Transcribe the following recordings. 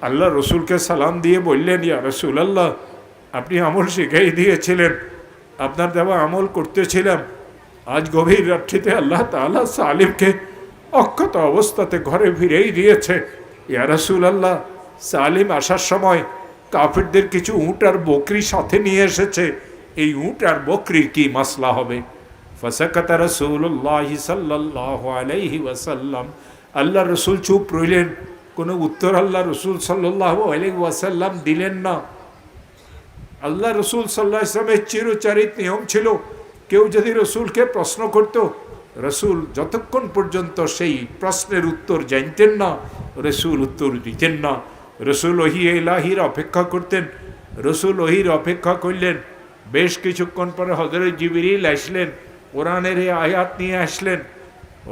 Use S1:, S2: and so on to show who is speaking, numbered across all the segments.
S1: আল্লাহ রসুলকে সালাম দিয়ে বললেন, ইয়া রসুল আল্লাহ আপনি আমল শিখাই দিয়েছিলেন। আপনার দেওয়া আমল করতেছিলাম। আজ গভীর রাত্রিতে আল্লাহ তাআলা সালিমকে অক্ষত অবস্থাতে ঘরে ফিরেই দিয়েছে। ইয়া রসুল আল্লাহ সালিম আসার সময় কাফিরদের কিছু উঁট আর বকরি সাথে নিয়ে এসেছে। এই উঁট আর বকরির কি মাসলা হবে? ফসাকাতা রসুল্লাহ সাল্লাহ আলাইহি ওয়াসাল্লাম। আল্লাহ রসুল চুপ রইলেন। কোনো উত্তর আল্লাহ রসুল সাল্লাহ ওয়াসাল্লাম দিলেন না। আল্লাহ রসুল সাল্লা ইসলামের চিরচারিত নিয়ম ছিল। কেউ যদি রসুলকে প্রশ্ন করত, রসুল যতক্ষণ পর্যন্ত সেই প্রশ্নের উত্তর জানতেন না, রসুল উত্তর দিতেন না। রসুল ওহি এলাহির অপেক্ষা করতেন। রসুল ওহির অপেক্ষা করলেন। বেশ কিছুক্ষণ পরে হজরত জিবিরিল আসলেন। কোরআনের এই আয়াত নিয়ে আসলেন।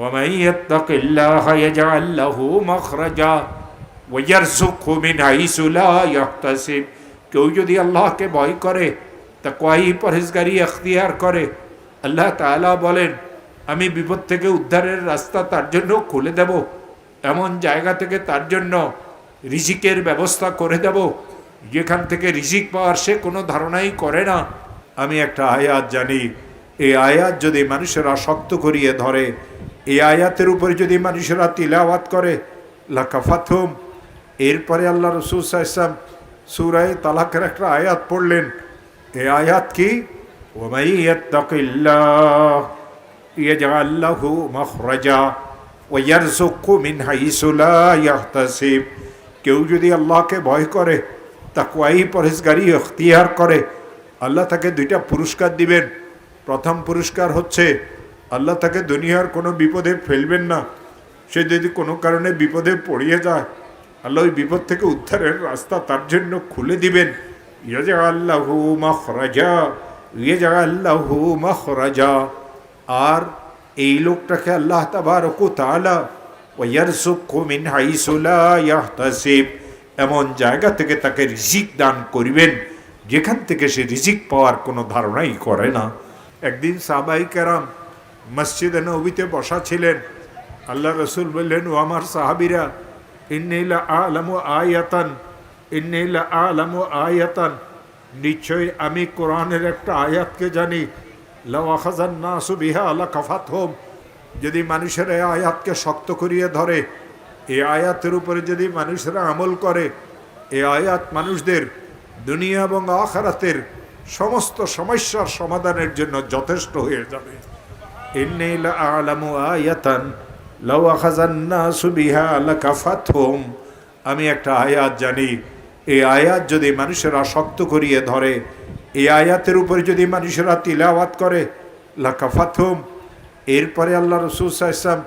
S1: ওমাইয়াত্তাকিল্লাহ ইয়াজআল লাহু মাখরাজা। কেউ যদি আল্লাহকে ভয় করে তা তাকওয়াই পরেজগারি এখতিয়ার করে, আল্লাহ তালা বলেন, আমি বিপদ থেকে উদ্ধারের রাস্তা তার জন্য খুলে দেব, এমন জায়গা থেকে তার জন্য রিজিকের ব্যবস্থা করে দেব, যেখান থেকে রিজিক পাওয়ার সে কোনো ধারণাই করে না। আমি একটা আয়াত জানি, এই আয়াত যদি মানুষেরা শক্ত করিয়ে ধরে, এই আয়াতের উপরে যদি মানুষেরা তিলাওয়াত করে লাকাফাথুম এরপরে আল্লাহ রসুল সাহসাম সুরায় তালাকের একটা আয়াত পড়লেন। এ আয়াত কি? মিন কেউ যদি আল্লাহকে ভয় করে, তাকওয়াই, পরহেজগারি, ইখতিয়ার করে, আল্লাহ তাকে দুইটা পুরস্কার দিবেন। প্রথম পুরস্কার হচ্ছে, আল্লাহ তাকে দুনিয়ার কোনো বিপদে ফেলবেন না। সে যদি কোনো কারণে বিপদে পড়িয়ে যায় আল্লাহ ওই বিপদ থেকে উদ্ধারের রাস্তা তার জন্য খুলে দিবেন। আল্লাহু আল্লাহু আর এই লোকটাকে আল্লাহ তাবারক মিন এমন জায়গা থেকে তাকে রিজিক দান করিবেন, যেখান থেকে সে রিজিক পাওয়ার কোনো ধারণাই করে না। একদিন সাহাবাই কেরাম মসজিদে নবীতে বসা ছিলেন। আল্লাহ রসুল বললেন, ও আমার সাহাবিরা ইন্নিলা আলামু আয়াতান ইন্নিলা আলামু আয়াতান নিশ্চয়ই আমি কোরআনের একটা আয়াতকে জানি লাখাজান নাসু বিহা আল্লাহ কাফাত হোম যদি মানুষের এই আয়াতকে শক্ত করিয়ে ধরে এই আয়াতের উপরে যদি মানুষেরা আমল করে এই আয়াত মানুষদের দুনিয়া এবং আখারাতের সমস্ত সমস্যার সমাধানের জন্য যথেষ্ট হয়ে যাবে ইন্নী লাআলামু আয়াতান লাউ সুবিহা আমি একটা আয়াত জানি। এই আয়াত যদি মানুষেরা শক্ত করিয়ে ধরে, এই আয়াতের উপরে যদি মানুষেরা তিলাওয়াত করে লাকাফাতহুম এরপরে আল্লাহ রসুল সাহসাম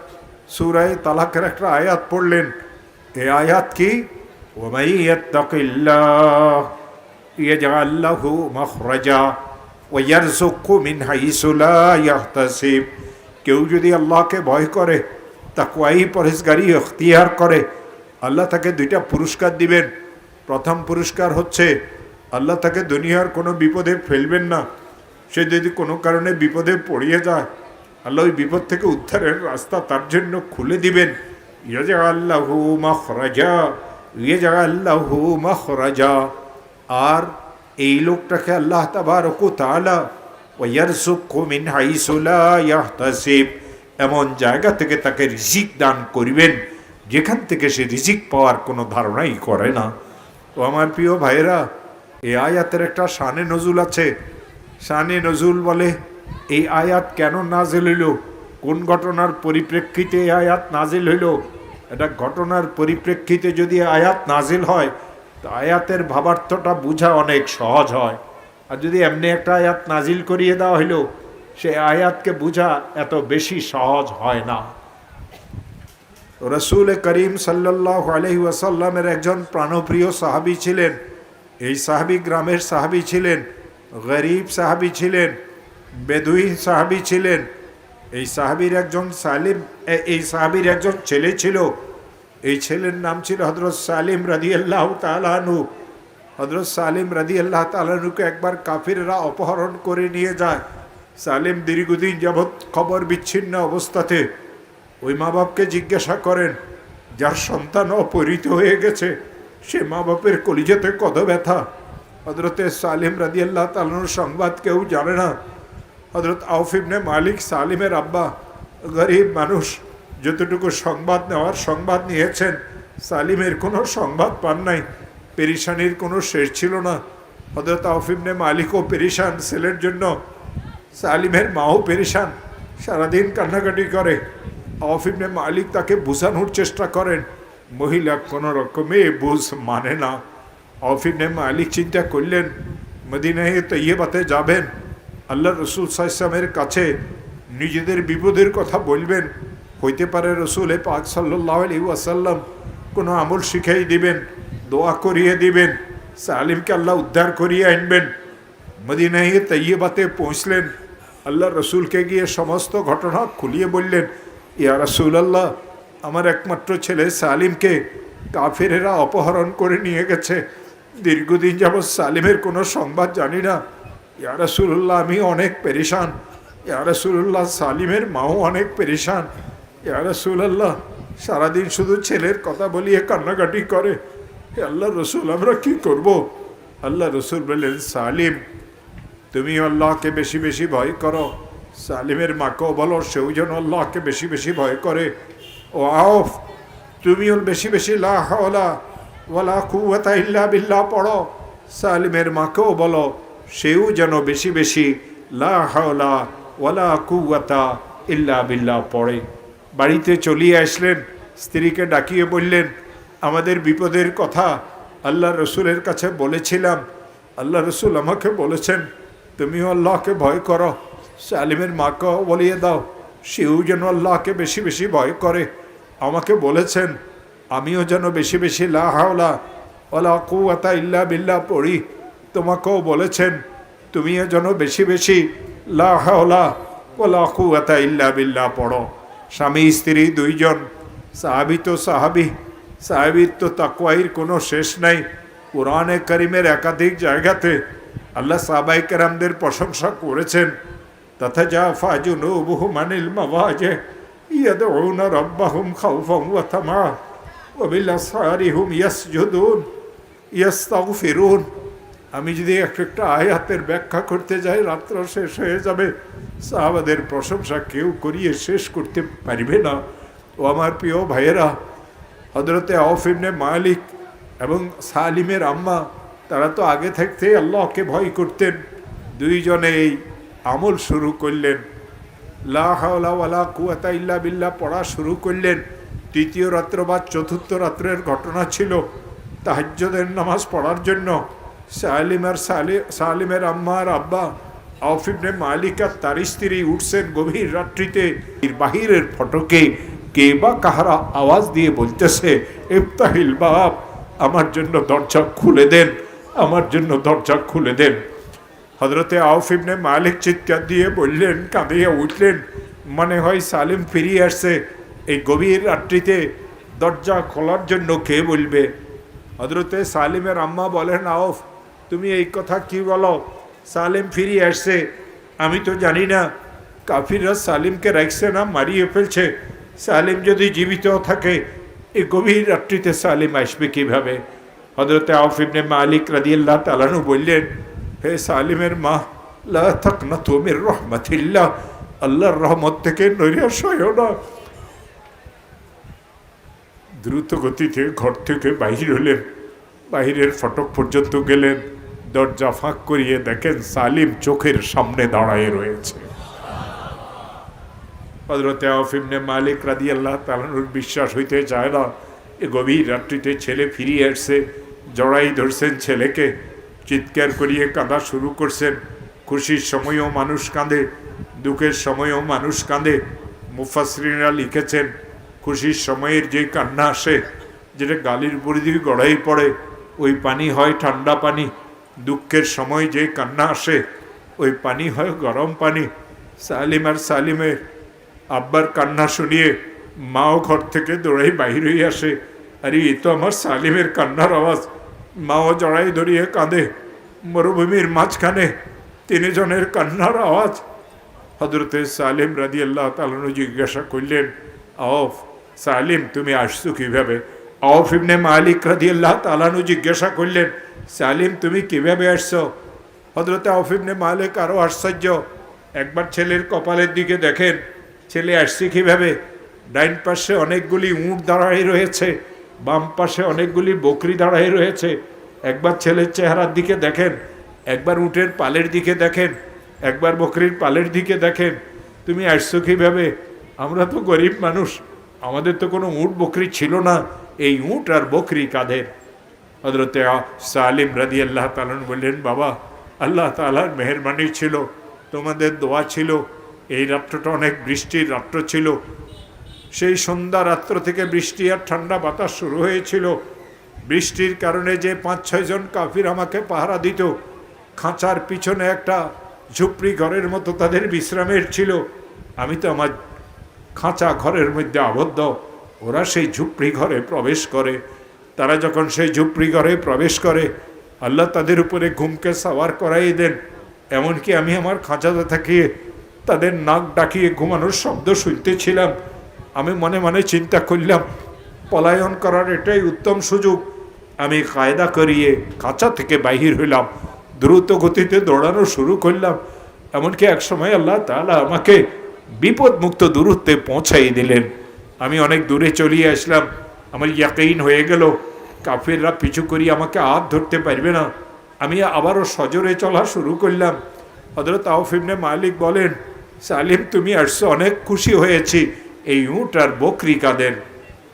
S1: সুরায় তালাকের একটা আয়াত পড়লেন। এ আয়াত কি? কেউ যদি আল্লাহকে ভয় করে তাকওয়াই পরহেজগারি ইখতিয়ার করে। আল্লাহ তাকে দুইটা পুরস্কার দিবেন। প্রথম পুরস্কার হচ্ছে, আল্লাহ তাকে দুনিয়ার কোনো বিপদে ফেলবেন না। সে যদি কোনো কারণে বিপদে পড়িয়ে যায়, আল্লাহ ওই বিপদ থেকে উদ্ধারের রাস্তা তার জন্য খুলে দিবেন। ইয়াজা আল্লাহু মখরাজা ইয়াজা আল্লাহু মখরাজা। আর এই লোকটাকে আল্লাহ তাবারক তাআলা ওয়ারযুকহু মিন হাইসু লা ইয়াহতাসিব। এমন জায়গা থেকে তাকে রিজিক দান করিবেন, যেখান থেকে সে রিজিক পাওয়ার কোনো ধারণাই করে না। তো আমার প্রিয় ভাইরা এই আয়াতের একটা শানে নজুল আছে। শানে নজুল বলে, এই আয়াত কেন নাজিল হইল? কোন ঘটনার পরিপ্রেক্ষিতে এই আয়াত নাজিল হইল? এটা ঘটনার পরিপ্রেক্ষিতে যদি আয়াত নাজিল হয়, তো আয়াতের ভাবার্থটা বোঝা অনেক সহজ হয়। আর যদি এমনি একটা আয়াত নাজিল করিয়ে দেওয়া হইল সে আয়াতকে বোঝা এত বেশি সহজ হয় না। রসুল করিম সাল্লাহ আলহি ওয়াসাল্লামের একজন প্রাণপ্রিয় সাহাবি ছিলেন। এই সাহাবি গ্রামের সাহাবি ছিলেন, গরিব সাহাবি ছিলেন, বেদুইন সাহাবি ছিলেন। এই সাহাবির একজন সালিম এই সাহাবির একজন ছেলে ছিল। এই ছেলের নাম ছিল হজরত সালিম রাদি আল্লাহ তালানু হজরত সালিম রাদি আল্লাহ তালানুকে একবার কাফিররা অপহরণ করে নিয়ে যায়। সালিম দীর্ঘদিন যাবৎ খবর বিচ্ছিন্ন অবস্থাতে ওই মা বাপকে জিজ্ঞাসা করেন, যার সন্তান অপহৃত হয়ে গেছে, সে মা বাপের কলিজাতে কত ব্যথা? হজরতে সালিম রাদি আল্লাহ তালুর সংবাদ কেউ জানে না। হজরত আউফিবনে মালিক সালিমের আব্বা, গরিব মানুষ, যতটুকু সংবাদ নেওয়ার সংবাদ নিয়েছেন, সালিমের কোনো সংবাদ পান নাই পেরিসানির কোনো শেষ ছিল না। হজরত আউফিবনে মালিকও পেরিসান ছেলের জন্য সালিমের মাও পেরিসান সারাদিন কান্নাকাটি করে। আউফিবনে মালিক তাকে বুঝানোর চেষ্টা করেন, মহিলা কোনো রকমে বুঝ মানে না। আউফিবনে মালিক চিন্তা করলেন, মদিনায় তৈয়বাতে যাবেন, আল্লাহ রসুল সাইসামের কাছে নিজেদের বিপদের কথা বলবেন। হইতে পারে রসুল এ পাক সাল্লাহ আলী ওয়াসাল্লাম কোনো আমল শিখাই দিবেন, দোয়া করিয়ে দিবেন, সালিমকে আল্লাহ উদ্ধার করিয়ে আনবেন। মদিনায় তৈয়বাতে পৌঁছলেন। আল্লাহ রসুলকে গিয়ে সমস্ত ঘটনা খুলিয়ে বললেন, ইয়া রসুল আল্লাহ আমার একমাত্র ছেলে সালিমকে কাফেরেরা অপহরণ করে নিয়ে গেছে। দীর্ঘদিন যাবৎ সালিমের কোনো সংবাদ জানি না। ইয়া রসুল্লাহ আমি অনেক পেরেশান। ইয়া রসুল্লাহ সালিমের মাও অনেক পেরেশান। ইয়া রসুল্লাহ সারাদিন শুধু ছেলের কথা বলিয়ে কান্নাকাটি করে। আল্লাহ রসুল, আমরা কি করব? আল্লাহ রসুল বললেন, সালিম তুমি আল্লাহকে বেশি বেশি ভয় করো। সালিমের মাকেও বলো, সেও যেন আল্লাহকে বেশি বেশি ভয় করে। ও আওফ তুমিও বেশি বেশি লা হাওলা ওয়ালা কুয়াতা ইল্লা বিল্লাহ পড়ো। সালিমের মাকেও বলো, সেও যেন বেশি বেশি লা হাওলা ওয়ালা কুয়াতা ইল্লা বিল্লাহ পড়ে। বাড়িতে চলিয়ে আসলেন, স্ত্রীকে ডাকিয়ে বললেন, আমাদের বিপদের কথা আল্লাহ রসুলের কাছে বলেছিলাম। আল্লাহ রসুল আমাকে বলেছেন তুমিও আল্লাহকে ভয় করো, সালিমের মাকেও বলিয়ে দাও। সেও যেন আল্লাহকে বেশি বেশি ভয় করে। আমাকে বলেছেন, আমিও যেন বেশি বেশি লা হাওলা ওলা কুয়াতা ইল্লা বিল্লা পড়ি। তোমাকেও বলেছেন, তুমিও যেন বেশি বেশি লা হাওলা ওলা কুয়াতা ইল্লা বিল্লা পড়ো। স্বামী, স্ত্রী, দুইজন, সাহাবি তো সাহাবি। সাহাবির তো তাকুয়াইর কোনো শেষ নাই। কোরআনে করিমের একাধিক জায়গাতে আল্লাহ সাহাবাই কেরামদের প্রশংসা করেছেন। তথা যা ফাজুন বহু মানিল মাওয়াজে, ইয়াদউনা রাব্বাহুম খাউফাম ওয়া তামা, ওয়া বিল আসহারি হুম ইয়াসজুদুন, ইয়াস্তাগফিরুন। আমি যদি একটা একটা আয়াতের ব্যাখ্যা করতে যাই, রাত্র শেষ হয়ে যাবে। সাহাবাদের প্রশংসা কেউ করিয়ে শেষ করতে পারবে না। ও আমার প্রিয় ভাইয়েরা হজরতে আউফিবনে মালিক এবং সালিমের আম্মা তারা তো আগে থাকতে আল্লাহকে ভয় করতেন। দুইজনে এই আমল শুরু করলেন। লা হাওলা ওয়ালা কুয়াতা ইল্লা বিল্লাহ পড়া শুরু করলেন। তৃতীয় রাত্র বা চতুর্থ রাত্রের ঘটনা ছিল তাহাজ্যদের নামাজ পড়ার জন্য। সালিম আর সালি, সালিমের আম্মার আব্বা আউফিবনে মালিক আর তার স্ত্রী উঠছেন গভীর রাত্রিতে। বাহিরের ফটকে কে বা কাহারা আওয়াজ দিয়ে বলতেছে, ইফতাহিল বাপ আমার জন্য দরজা খুলে দেন। আমার জন্য দরজা খুলে দেন। হজরতে আউফিবনে মালিক চিৎকার দিয়ে বললেন, কাঁদিয়ে উঠলেন। মনে হয় সালিম ফিরিয়ে আসছে। এই গভীর রাত্রিতে দরজা খোলার জন্য কে বলবে? হজরতে সালিমের আম্মা বলেন আউফ তুমি এই কথা কি বলো? সালিম ফিরিয়ে আসছে। আমি তো জানি না, কাফিররা সালিমকে রাখছে না মারিয়ে ফেলছে। সালিম যদি জীবিত থাকে, এই গভীর রাত্রিতে সালিম আসবে কীভাবে? হজরতে আউফিবনে মালিক রাদিয়াল্লাহ তালানু বললেন, হে সালিমের মা, লা থাক না তুমির রহমতিল্লাহ, আল্লাহর রহমত থেকে নৈরাশ হয়েও না। দ্রুত গতিতে ঘর থেকে বাহির হলেন। বাহিরের ফটক পর্যন্ত গেলেন। দরজা ফাঁক করিয়ে দেখেন সালিম চোখের সামনে দাঁড়ায় রয়েছে। হজরতে আফিমনে মালিক রাদি আল্লাহ তালানুর বিশ্বাস হইতে চায় না। এ গভীর রাত্রিতে ছেলে ফিরিয়ে আসছে। জড়াই ধরছেন ছেলেকে। চিৎকার করিয়ে কাঁদা শুরু করছেন। খুশির সময়ও মানুষ কাঁদে, দুঃখের সময়ও মানুষ কাঁদে মুফাসরিরা লিখেছেন, খুশির সময়ের যে কান্না আসে, যেটা গালির উপরে দিয়ে গড়াই পড়ে, ওই পানি হয় ঠান্ডা পানি। দুঃখের সময় যে কান্না আসে, ওই পানি হয় গরম পানি। সালিম আর সালিমের আব্বার কান্না শুনিয়ে মাও ঘর থেকে দৌড়াই হয়ে আসে। আরে, এ তো আমার সালিমের কান্নার আওয়াজ। মাও জড়াই ধরিয়ে কাঁদে। মরুভূমির মাঝখানে তিনজনের কান্নার আওয়াজ। হজরতে সালিম রাদি আল্লাহ তালনু জিজ্ঞাসা করলেন অফ সালিম, তুমি আসছো কীভাবে? আউফ ইবনে মালিক রাদিয়াল্লাহ তালানু জিজ্ঞাসা করলেন, সালিম, তুমি কীভাবে আসছো? হজরত আউফ ইবনে মালিক আরও আশ্চর্য, একবার ছেলের কপালের দিকে দেখেন, ছেলে আসছে কীভাবে? ডাইন পাশে অনেকগুলি উঁট দাঁড়াই রয়েছে বাম পাশে অনেকগুলি বকরি দাঁড়াই রয়েছে। একবার ছেলের চেহারার দিকে দেখেন, একবার উটের পালের দিকে দেখেন, একবার বকরির পালের দিকে দেখেন। তুমি আসছো কীভাবে? আমরা তো গরিব মানুষ, আমাদের তো কোনো উট বকরি ছিল না, এই উট আর বকরি কাদের? হজরতে সালিম রাদি আল্লাহ তালন বললেন, বাবা, আল্লাহ তালার মেহরবানি ছিল, তোমাদের দোয়া ছিল, এই রাত্রটা অনেক বৃষ্টির রাত্র ছিল সেই সন্ধ্যা রাত্র থেকে বৃষ্টি আর ঠান্ডা বাতাস শুরু হয়েছিল। বৃষ্টির কারণে যে পাঁচ ছয়জন কাফির আমাকে পাহারা দিত, খাঁচার পিছনে একটা ঝুপড়ি ঘরের মতো তাদের বিশ্রামের ছিল। আমি তো আমার খাঁচা ঘরের মধ্যে আবদ্ধ। ওরা সেই ঝুপড়ি ঘরে প্রবেশ করে। তারা যখন সেই ঝুপড়ি ঘরে প্রবেশ করে, আল্লাহ তাদের উপরে ঘুমকে সাওয়ার করাই দেন। এমনকি আমি আমার খাঁচাতে থাকিয়ে তাদের নাক ডাকিয়ে ঘুমানোর শব্দ শুনতেছিলাম। আমি মনে মনে চিন্তা করলাম, পলায়ন করার এটাই উত্তম সুযোগ। আমি কায়দা করিয়ে খাঁচা থেকে বাহির হইলাম, দ্রুত গতিতে দৌড়ানো শুরু করলাম। এমনকি এক সময় আল্লাহ তাআলা আমাকে বিপদমুক্ত দূরত্বে পৌঁছাই দিলেন। আমি অনেক দূরে চলিয়ে আসলাম। আমার ইয়াকেইন হয়ে গেল। কাফেররা পিছু করি আমাকে হাত ধরতে পারবে না। আমি আবারও সজোরে চলা শুরু করলাম। হজরত আউফিবনে মালিক বলেন, সালিম, তুমি আসছো, অনেক খুশি হয়েছি। এই উঁট আর বকরি কাদের?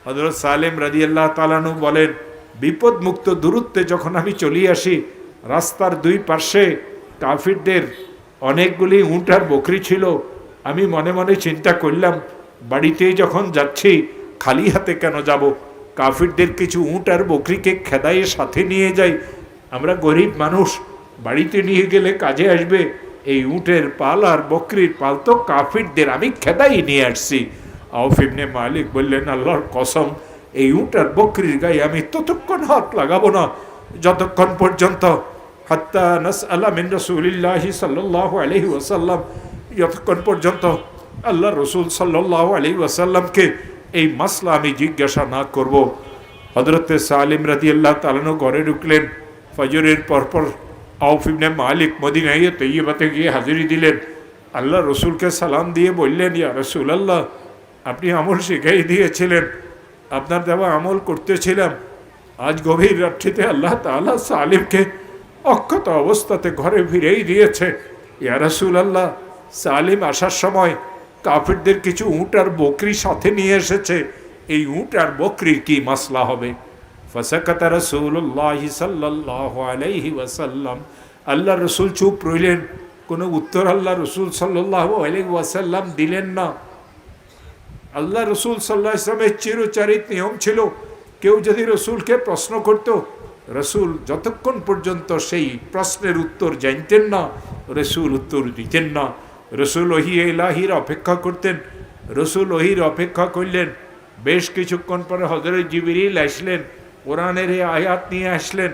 S1: হজরত সালেম রাজি আল্লাহ তালানু বলেন, বিপদমুক্ত দূরত্বে যখন আমি চলিয়ে আসি, রাস্তার দুই পাশে কাফিরদের অনেকগুলি উঁট আর বকরি ছিল। আমি মনে মনে চিন্তা করলাম, বাড়িতেই যখন যাচ্ছি, খালি হাতে কেন যাব? কাফিরদের কিছু উঁট আর বকরিকে খেদাইয়ে সাথে নিয়ে যাই। আমরা গরিব মানুষ, বাড়িতে নিয়ে গেলে কাজে আসবে। এই উটের পাল আর বকরির পাল তো কাফিরদের, আমি খেদাই নিয়ে আসছি। আউফিবনে মালিক বললেন, আল্লাহর কসম, এই উট আর বকরির গায়ে আমি ততক্ষণ হাত লাগাবো না, যতক্ষণ পর্যন্ত হাত্তা নাস আল্লাহ মিন রসুলিল্লাহি সাল্লাহ আলহি ওয়াসাল্লাম, যতক্ষণ পর্যন্ত আল্লাহ রসুল সাল্লাহ আলহি ওয়াসাল্লামকে এই মাসলা আমি জিজ্ঞাসা না করব। হজরতে সালিম রাজি আল্লাহ তালানো ঘরে ঢুকলেন, ফজরের পরপর আউফিবনে মালিক মদিনাইয়ে তৈবাতে গিয়ে হাজিরি দিলেন। আল্লাহ রসুলকে সালাম দিয়ে বললেন, ইয়া রসুল আল্লাহ আপনি আমল শিখাই দিয়েছিলেন। আপনার দেওয়া আমল করতেছিলাম। আজ গভীর রাত্রিতে আল্লাহ তাআলা সালিমকে অক্ষত অবস্থাতে ঘরে ফিরেই দিয়েছে। ইয়া রসুল আল্লাহ সালিম আসার সময় কাফিরদের কিছু উঁট আর বকরি সাথে নিয়ে এসেছে। এই উঁট আর বকরির কি মাসলা হবে? ফসাকাত রসুল্লাহ সাল্লাহ আল্লাহ রসুল চুপ রইলেন। কোনো উত্তর আল্লাহ রসুল সাল্লাহ আলাইহি ওয়াসাল্লাম দিলেন না। আল্লাহ রসুল সাল্লাহ ইসলামের চিরচারিত নিয়ম ছিল। কেউ যদি রসুলকে প্রশ্ন করত, রসুল যতক্ষণ পর্যন্ত সেই প্রশ্নের উত্তর জানতেন না, রসুল উত্তর দিতেন না। রসুল ওহি এলাহির অপেক্ষা করতেন। রসুল ওহির অপেক্ষা করলেন। বেশ কিছুক্ষণ পরে হজরত জিবিরিল আসলেন। কোরআনের এই আয়াত নিয়ে আসলেন।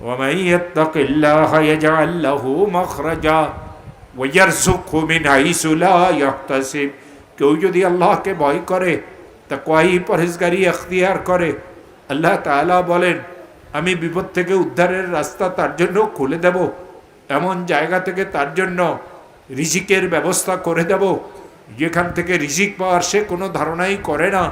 S1: ওমাইয়াত্তাকিল্লাহ ইয়াজআল লাহু মাখরাজা ওয়ায়ারযুকহু কেউ যদি আল্লাহকে ভয় করে তা কয়ই পরেজগারি এখতিয়ার করে, আল্লাহ তালা বলেন, আমি বিপদ থেকে উদ্ধারের রাস্তা তার জন্য খুলে দেব, এমন জায়গা থেকে তার জন্য রিজিকের ব্যবস্থা করে দেব, যেখান থেকে রিজিক পাওয়ার সে কোনো ধারণাই করে না।